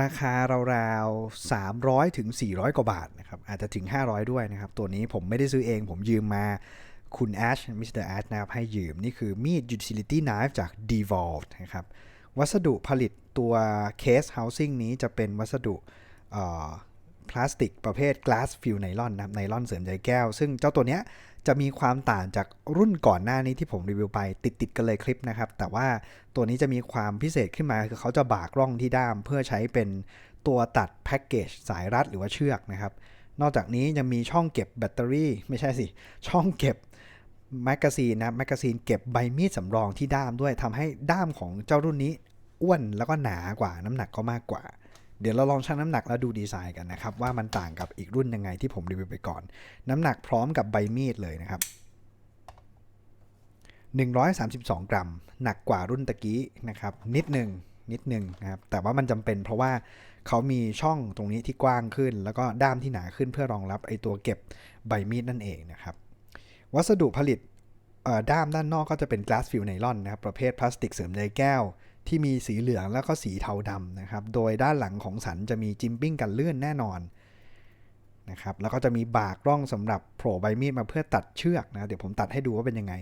ราคาราวๆ 300ถึง400 กว่าบาทนะครับ อาจจะถึง 500 ด้วยนะครับ ตัวนี้ผมไม่ได้ซื้อเอง ผมยืมมาคุณแอชมิสเตอร์แอชนะครับ ให้ยืม นี่คือมีด utility knife จาก Devolved นะครับ วัสดุผลิตตัว case housing นี้จะเป็นวัสดุพลาสติกประเภท glass fill nylon นะครับไนลอนเสริมใยแก้ว ซึ่งเจ้าตัวเนี้ย จะมีความต่างจากรุ่นก่อนหน้านี้ที่ผมรีวิวไปติดติดๆกันเลยคลิปนะครับ แต่ว่าตัวนี้จะมีความพิเศษขึ้นมาคือเขาจะบากร่องที่ด้าม เพื่อใช้เป็นตัวตัดแพ็กเกจสายรัดหรือว่าเชือกนะครับ นอกจากนี้ยังมีช่องเก็บแบตเตอรี่ ไม่ใช่สิ ช่องเก็บแมกกาซีนนะแมกกาซีนเก็บใบมีดสำรองที่ด้ามด้วยทำให้ด้ามของเจ้ารุ่นนี้อ้วนแล้วก็หนากว่าน้ำหนักก็มากกว่า เดี๋ยวเราลองชั่งน้ำหนักแล้วดูดีไซน์กันนะครับ ว่ามันต่างกับอีกรุ่นยังไงที่ผมรีวิวไปก่อน น้ำหนักพร้อมกับใบมีดเลยนะครับ 132 กรัม หนักกว่ารุ่นตะกี้นะครับ นิดหนึ่งนิดหนึ่งนะครับ แต่ว่ามันจำเป็นเพราะว่าเขามีช่องตรงนี้ที่กว้างขึ้น แล้วก็ด้ามที่หนาขึ้นเพื่อรองรับไอตัวเก็บใบมีดนั่นเองนะครับ วัสดุผลิตด้ามด้านนอกก็จะเป็น glass fill nylon นะครับ ประเภทพลาสติกเสริมใยแก้ว ที่มีสีเหลืองแล้วก็สีเทาดำนะครับ โดยด้านหลังของสันจะมีจิมปิ้งกันเลื่อนแน่นอนนะครับแล้วก็จะมีบากร่องสำหรับโผล่ใบมีดมาเพื่อตัดเชือกนะเดี๋ยวผมตัดให้ดูว่าเป็นยังไง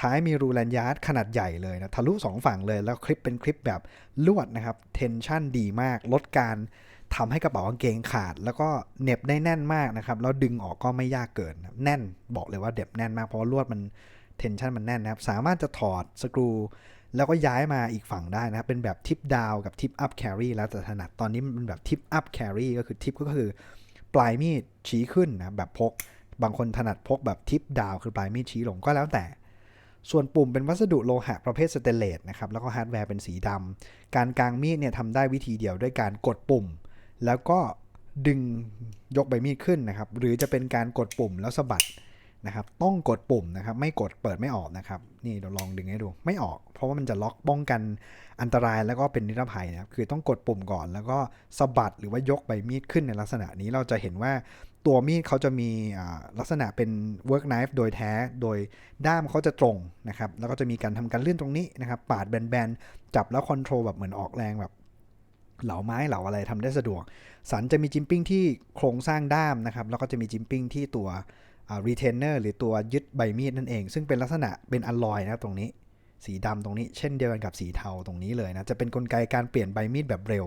ท้ายมีรูแลนยาร์ดขนาดใหญ่เลยนะทะลุสองฝั่งเลยแล้วคลิปเป็นคลิปแบบลวดนะครับเทนชั่นดีมาก ลดการทำให้กระเป๋ากางเกงขาด แล้วก็เหน็บได้แน่นมากนะครับแล้วดึงออกก็ไม่ยากเกิน แน่นบอกเลยว่าเด็บแน่นมากเพราะว่าลวดมันเทนชั่นมันแน่นนะครับสามารถจะถอดสกรู แล้วก็ย้ายมาอีกฝั่งได้นะครับ เป็นแบบทิปดาวกับทิปอัพแครีแล้วแต่ถนัดตอนนี้มันเป็นแบบทิปอัพแครีก็คือทิปก็คือปลายมีดชี้ขึ้นนะแบบพก บางคนถนัดพกแบบทิปดาวคือปลายมีดชี้ลงก็แล้วแต่ ส่วนปุ่มเป็นวัสดุโลหะประเภทสเตเลสนะครับแล้วก็ฮาร์ดแวร์เป็นสีดำการกางมีดเนี่ยทำได้วิธีเดียวด้วยการกดปุ่ม แล้วก็ดึงยกใบมีดขึ้นนะครับหรือจะเป็นการกดปุ่มแล้วสะบัด นะครับ ต้องกดปุ่มนะครับ ไม่กดเปิดไม่ออกนะครับ นี่เราลองดึงให้ดู ไม่ออก เพราะว่ามันจะล็อกป้องกันอันตรายแล้วก็เป็นนิรภัยนะครับ คือต้องกดปุ่มก่อน แล้วก็สะบัดหรือว่ายกใบมีดขึ้นในลักษณะนี้เราจะเห็นว่าตัวมีดเขาจะมีลักษณะเป็น work knife โดยแท้ โดยด้ามเขาจะตรงนะครับ แล้วก็จะมีการทำการเลื่อนตรงนี้นะครับ ปาดแบนๆ จับแล้วคอนโทรลแบบเหมือนออกแรงแบบเหลาไม้เหลาอะไรทำได้สะดวก สันจะมีจิมปิ้งที่โครงสร้างด้ามนะครับ แล้วก็จะมีจิมปิ้งที่ตัว รีเทนเนอร์หรือตัวยึดใบมีดนั่นเอง ซึ่งเป็นลักษณะเป็นอลลอยนะครับตรงนี้ สีดำตรงนี้ เช่นเดียวกันกับสีเทาตรงนี้เลยนะ จะเป็นนกลไกการเปลี่ยนใบมีดแบบเร็ว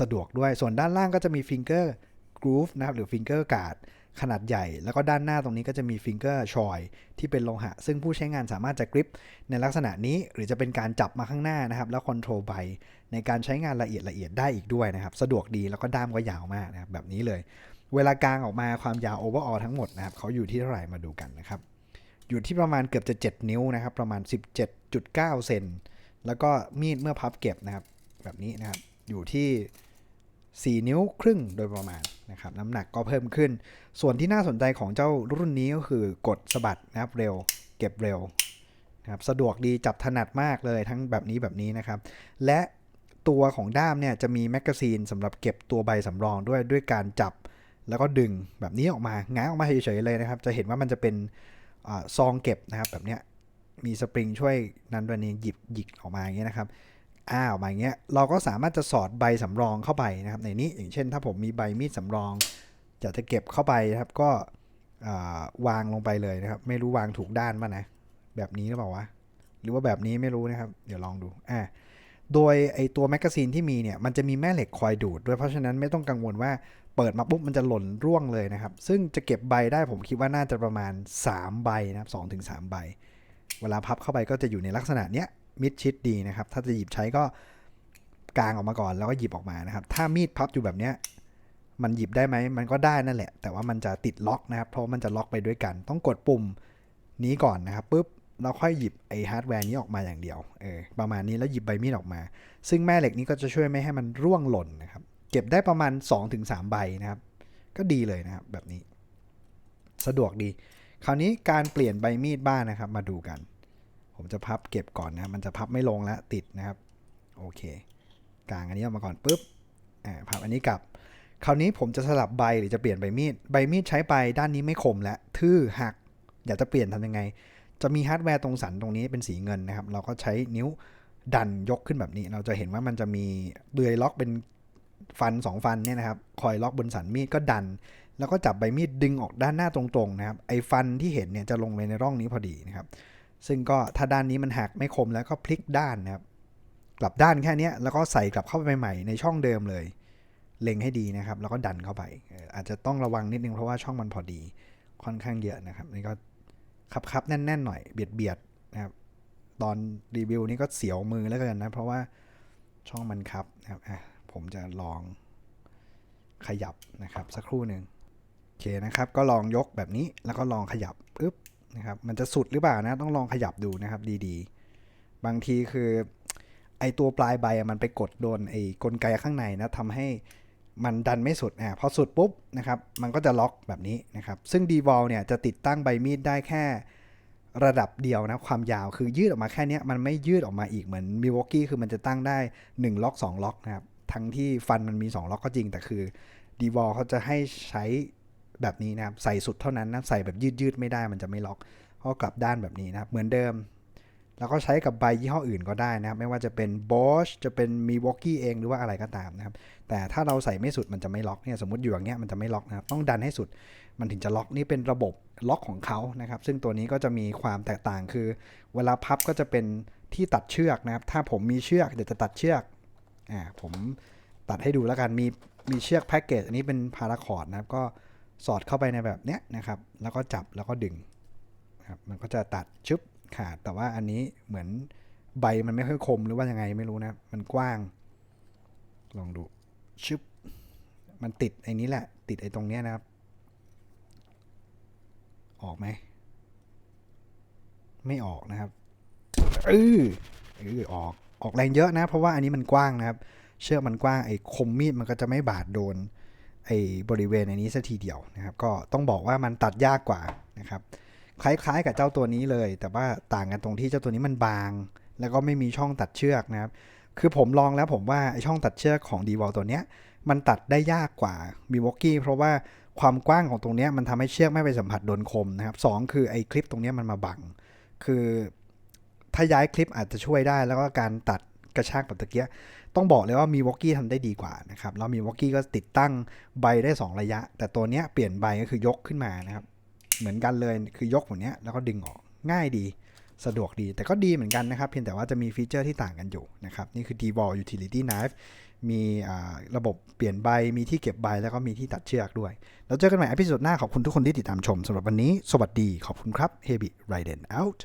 สะดวกด้วย ส่วนด้านล่างก็จะมีฟิงเกอร์กรูฟนะครับหรือฟิงเกอร์การ์ดขนาดใหญ่ แล้วก็ด้านหน้าตรงนี้ก็จะมีฟิงเกอร์ชอยที่เป็นโลหะ ซึ่งผู้ใช้งานสามารถจะกริปในลักษณะนี้ หรือจะเป็นการจับมาข้างหน้านะครับ แล้วคอนโทรลใบในการใช้งานละเอียดละเอียดได้อีกด้วยนะครับ สะดวกดีแล้วก็ด้ามก็ยาวมากนะครับแบบนี้เลย เวลากลางออกมาความยาวโอเวอร์ออทั้งหมดนะครับเขาอยู่ที่เท่าไหร่มาดูกันนะครับ อยู่ที่ประมาณเกือบจะ 7 นิ้วนะครับ ประมาณ 17.9 เซนแล้วก็มีดเมื่อพับเก็บนะครับ แบบนี้นะครับ อยู่ที่ 4 นิ้วครึ่งโดยประมาณนะครับน้ำหนักก็เพิ่มขึ้น ส่วนที่น่าสนใจของเจ้ารุ่นนี้ก็คือกดสะบัดนะครับเร็ว เก็บเร็วนะครับสะดวกดีจับถนัดมากเลยทั้งแบบนี้แบบนี้นะครับ และตัวของด้ามเนี่ยจะมีแมกกาซีนสำหรับเก็บตัวใบสำรองด้วยด้วยการจับ แล้วก็ดึงแบบนี้ออกมาง้างออกมาเฉยๆเลยนะครับ จะเห็นว่ามันจะเป็นอซองเก็บนะครับ แบบเนี้ยมีสปริงช่วยนั้นด้วยนี่หยิบหยิกออกมาอย่างเงี้ยนะครับอ้าออกมาอย่างเงี้ยเราก็สามารถจะสอดใบสำรองเข้าไปนะครับในนี้อย่างเช่น ถ้าผมมีใบมีดสำรองอยากจะเก็บเข้าไปนะครับก็วางลงไปเลยนะครับ ไม่รู้วางถูกด้านป่ะนะแบบนี้หรือเปล่าวะหรือว่าแบบนี้ไม่รู้นะครับ เดี๋ยวลองดูอ่าโดยไอตัวแมกกาซีนที่มีเนี่ยมันจะมีแม่เหล็กคอยดูดด้วยเพราะฉะนั้นไม่ต้องกังวลว่า เปิดมาปุ๊บมันจะหล่นร่วงเลยนะครับ ซึ่งจะเก็บใบได้ผมคิดว่าน่าจะประมาณ 3 ใบนะครับ2-3ถึง3ใบ เวลาพับเข้าไปก็จะอยู่ในลักษณะเนี้ยมิดชิดดีนะครับ ถ้าจะหยิบใช้ก็กางออกมาก่อนแล้วก็หยิบออกมานะครับ ถ้ามีดพับอยู่แบบเนี้ยมันหยิบได้ไหมมันก็ได้นั่นแหละ แต่ว่ามันจะติดล็อกนะครับ เพราะมันจะล็อกไปด้วยกัน ต้องกดปุ่มนี้ก่อนนะครับปุ๊บเราค่อยหยิบไอฮาร์ดแวร์นี้ออกมาอย่างเดียวเออประมาณนี้แล้วหยิบใบมีดออกมา ซึ่งแม่เหล็กนี้ก็จะช่วยไม่ให้มันร่วงหล่นนะครับ เก็บได้ประมาณ 2-3 ใบนะครับ ก็ดีเลยนะครับแบบนี้ สะดวกดี คราวนี้การเปลี่ยนใบมีดบ้างนะครับ มาดูกัน ผมจะพับเก็บก่อนนะ มันจะพับไม่ลงแล้วติดนะครับ โอเค กลางอันนี้ออกมาก่อนปุ๊บอ่าพับอันนี้กลับ คราวนี้ผมจะสลับใบหรือจะเปลี่ยนใบมีด ใบมีดใช้ไปด้านนี้ไม่คมแล้วทื่อหัก อยากจะเปลี่ยนทำยังไง จะมีฮาร์ดแวร์ตรงสันตรงนี้เป็นสีเงินนะครับ เราก็ใช้นิ้วดันยกขึ้นแบบนี้ เราจะเห็นว่ามันจะมีเดือยล็อกเป็น ฟัน 2 ฟันเนี่ยนะครับคอยล็อกบนสันมีดก็ดัน แล้วก็จับใบมีดดึงออกด้านหน้าตรงๆนะครับไอ้ฟันที่เห็นเนี่ยจะลงไปในร่องนี้พอดีนะครับ ซึ่งก็ถ้าด้านนี้มันหักไม่คมแล้วก็พลิกด้านนะครับกลับด้านแค่นี้แล้วก็ใส่กลับเข้าไปใหม่ในช่องเดิมเลย เล็งให้ดีนะครับ แล้วก็ดันเข้าไป อาจจะต้องระวังนิดนึงเพราะว่าช่องมันพอดีค่อนข้างเยอะนะครับนี่ก็คับคับๆแน่นๆหน่อยเบียดเบียดๆนะครับตอนรีวิวนี่ก็เสียวมือแล้วกันนะ เพราะว่าช่องมันครับนะครับ ผมจะลองขยับนะครับ สักครู่หนึ่งโอเคนะครับ ก็ลองยกแบบนี้แล้วก็ลองขยับปึ๊บนะครับ มันจะสุดหรือเปล่านะ ต้องลองขยับดูนะครับดีๆ บางทีคือ ไอตัวปลายใบมันไปกดโดนไอกลไกข้างในนะทำให้มันดันไม่สุดอะพอสุดปุ๊บนะครับ มันก็จะล็อกแบบนี้นะครับ ซึ่ง d v o l เนี่ยจะติดตั้งใบมีดได้แค่ระดับเดียวนะความยาวคือยืดออกมาแค่นี้มันไม่ยืดออกมาอีกเหมือน Milwaukee คือมันจะตั้งได้ 1 ล็อก 2 ล็อกนะครับ ทั้งที่ฟันมันมี 2 ล็อกก็จริง แต่คือ d v o l เขาจะให้ใช้แบบนี้นะครับ ใส่สุดเท่านั้นนะใส่แบบยืดยืดไม่ได้มันจะไม่ล็อกก็กลับด้านแบบนี้นะครับ เหมือนเดิม แล้วก็ใช้กับใบยี่ห้ออื่นก็ได้นะครับ ไม่ว่าจะเป็น Bosch จะเป็น Milwaukee เองหรือว่าอะไรก็ตามนะครับ แต่ถ้าเราใส่ไม่สุดมันจะไม่ล็อกเนี่ยสมมติอยู่อย่างเงี้ยมันจะไม่ล็อกนะครับ ต้องดันให้สุดมันถึงจะล็อกนี่เป็นระบบล็อกของเขานะครับ ซึ่งตัวนี้ก็จะมีความแตกต่างคือ เวลาพับก็จะเป็นที่ตัดเชือกนะครับ ถ้าผมมีเชือกเดี๋ยวจะตัดเชือก อ่าผมตัดให้ดูแล้วกันมีมีเชือกแพ็กเกจอันนี้เป็นพาราคอร์ดนะครับก็สอดเข้าไปในแบบเนี้ยนะครับ แล้วก็จับแล้วก็ดึงครับมันก็จะตัดชึบขาดแต่ว่าอันนี้เหมือนใบมันไม่ค่อยคมหรือว่ายังไงไม่รู้นะครับมันกว้าง ลองดูชึบมันติดไอ้นี้แหละ ติดไอ้ตรงเนี้ยนะครับ ออกไหมไม่ออกนะครับเออเออออก ออกแรงเยอะนะ เพราะว่าอันนี้มันกว้างนะครับ เชือกมันกว้างไอ้คมมีดมันก็จะไม่บาดโดนไอ้บริเวณในนี้สักทีเดียวนะครับ ก็ต้องบอกว่ามันตัดยากกว่านะครับคล้าย ๆ กับเจ้าตัวนี้เลย แต่ว่าต่างกันตรงที่เจ้าตัวนี้มันบาง แล้วก็ไม่มีช่องตัดเชือกนะครับ คือผมลองแล้วผมว่าไอ้ช่องตัดเชือกของ d w a l ตัวเนี้ยมันตัดได้ยากกว่า Milwaukee เพราะว่าความกว้างของตรงเนี้ยมันทำให้เชือกไม่ไปสัมผัสโดนคมนะครับสองคือไอ้คลิปตรงเนี้ยมันมาบัง คือ ถ้าย้ายคลิปอาจจะช่วยได้ แล้วก็การตัดกระชากแบบตะเกียต้องบอกเลยว่า Milwaukee ทำได้ดีกว่านะครับแล้ว Milwaukee ก็ติดตั้งใบได้ 2 ระยะ แต่ตัวเนี้ยเปลี่ยนใบก็คือยกขึ้นมานะครับ เหมือนกันเลยคือยกแบบเนี้ยแล้วก็ดึงออกง่ายดีสะดวกดี แต่ก็ดีเหมือนกันนะครับ เพียงแต่ว่าจะมีฟีเจอร์ที่ต่างกันอยู่นะครับ นี่คือ d w a l Utility Knife มีระบบเปลี่ยนใบ มีที่เก็บใบ แล้วก็มีที่ตัดเชือกด้วย แล้วเจอกันใหม่อพิโซดหน้าขอบคุณทุกคนที่ติดตามชมสำหรับวันนี้ สวัสดีขอบคุณครับ Heavy r i d e n out